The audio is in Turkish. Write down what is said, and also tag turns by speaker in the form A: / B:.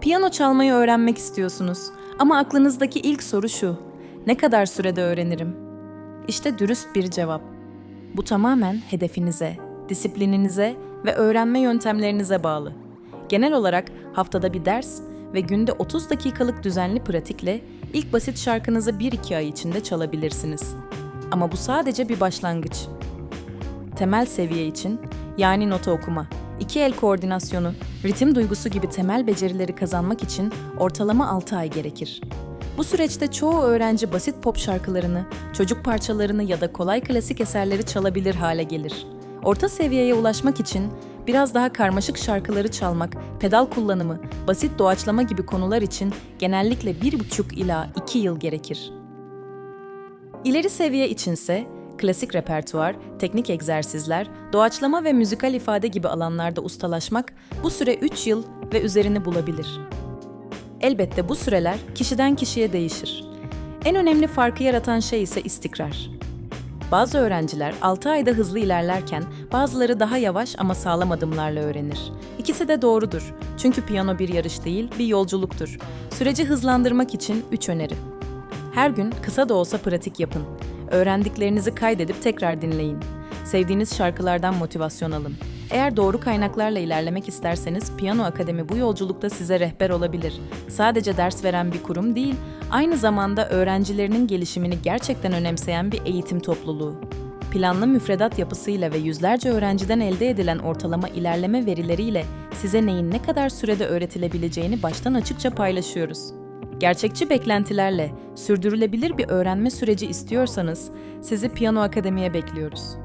A: Piyano çalmayı öğrenmek istiyorsunuz ama aklınızdaki ilk soru şu. Ne kadar sürede öğrenirim? İşte dürüst bir cevap. Bu tamamen hedefinize, disiplininize ve öğrenme yöntemlerinize bağlı. Genel olarak haftada bir ders ve günde 30 dakikalık düzenli pratikle ilk basit şarkınızı 1-2 ay içinde çalabilirsiniz. Ama bu sadece bir başlangıç. Temel seviye için yani nota okuma, iki el koordinasyonu, ritim duygusu gibi temel becerileri kazanmak için ortalama 6 ay gerekir. Bu süreçte çoğu öğrenci basit pop şarkılarını, çocuk parçalarını ya da kolay klasik eserleri çalabilir hale gelir. Orta seviyeye ulaşmak için biraz daha karmaşık şarkıları çalmak, pedal kullanımı, basit doğaçlama gibi konular için genellikle 1,5 ila 2 yıl gerekir. İleri seviye içinse klasik repertuar, teknik egzersizler, doğaçlama ve müzikal ifade gibi alanlarda ustalaşmak bu süre 3 yıl ve üzerini bulabilir. Elbette bu süreler kişiden kişiye değişir. En önemli farkı yaratan şey ise istikrar. Bazı öğrenciler 6 ayda hızlı ilerlerken bazıları daha yavaş ama sağlam adımlarla öğrenir. İkisi de doğrudur. Çünkü piyano bir yarış değil, bir yolculuktur. Süreci hızlandırmak için 3 öneri. Her gün kısa da olsa pratik yapın. Öğrendiklerinizi kaydedip tekrar dinleyin. Sevdiğiniz şarkılardan motivasyon alın. Eğer doğru kaynaklarla ilerlemek isterseniz Piyano Akademi bu yolculukta size rehber olabilir. Sadece ders veren bir kurum değil, aynı zamanda öğrencilerinin gelişimini gerçekten önemseyen bir eğitim topluluğu. Planlı müfredat yapısıyla ve yüzlerce öğrenciden elde edilen ortalama ilerleme verileriyle size neyin ne kadar sürede öğretilebileceğini baştan açıkça paylaşıyoruz. Gerçekçi beklentilerle sürdürülebilir bir öğrenme süreci istiyorsanız sizi Piyano Akademi'ye bekliyoruz.